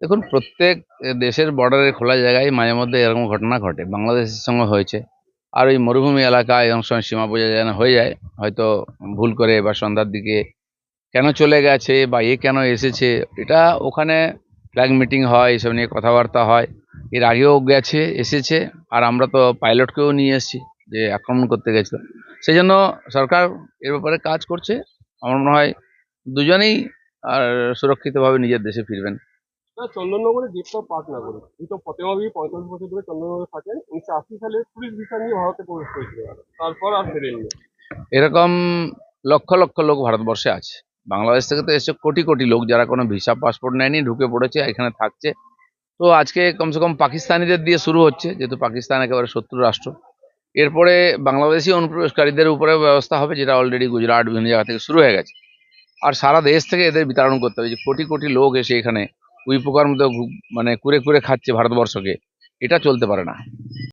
দেখুন, প্রত্যেক দেশের বর্ডারে খোলা জায়গায় মাঝে মধ্যে এরকম ঘটনা ঘটে। বাংলাদেশের সঙ্গে হয়েছে। আর ওই মরুভূমি এলাকায় অনেক সময় সীমা বোঝা যায় না হয়ে যায়, হয়তো ভুল করে বা সন্ধ্যার দিকে কেন চলে গেছে বা এ কেন এসেছে, এটা ওখানে ফ্ল্যাগ মিটিং হয়, এসব নিয়ে কথাবার্তা হয়। এর আগেও গেছে, এসেছে, আর আমরা তো পাইলটকেও নিয়ে এসেছি যে আক্রমণ করতে গেছিল। সেই জন্য সরকার এর ব্যাপারে কাজ করছে। আমার মনে হয় দুজনেই আর সুরক্ষিতভাবে নিজের দেশে ফিরবেন। না, চন্দননগরে গ্রেপ্তার পাক না করে কিন্তু বিবি পঁয়তাল্লিশ বছর ধরে চন্দননগরে থাকেন। উনিশশো আশি সালে টুরিস্ট ভিসা নিয়ে ভারতে প্রবেশ করেছিলেন তারপর আর ফেরেননি। এরকম লক্ষ লক্ষ লোক ভারতবর্ষে আছে। বাংলাদেশ থেকে তো এসে কোটি কোটি লোক যারা কোনো ভিসা পাসপোর্ট নেয়নি ঢুকে পড়েছে এখানে থাকছে। তো আজকে কমসে কম পাকিস্তানিদের দিয়ে শুরু হচ্ছে যেহেতু পাকিস্তান একেবারে শত্রু রাষ্ট্র। এরপরে বাংলাদেশি অনুপ্রবেশকারীদের উপরে ব্যবস্থা হবে যেটা অলরেডি গুজরাট বিভিন্ন জায়গা থেকে শুরু হয়ে গেছে। আর সারা দেশ থেকে এদের বিতরণ করতে হবে যে কোটি কোটি লোক এসে এখানে উই পোকার মতো মানে কুরে কুরে খাচ্ছে ভারতবর্ষকে। এটা চলতে পারে না।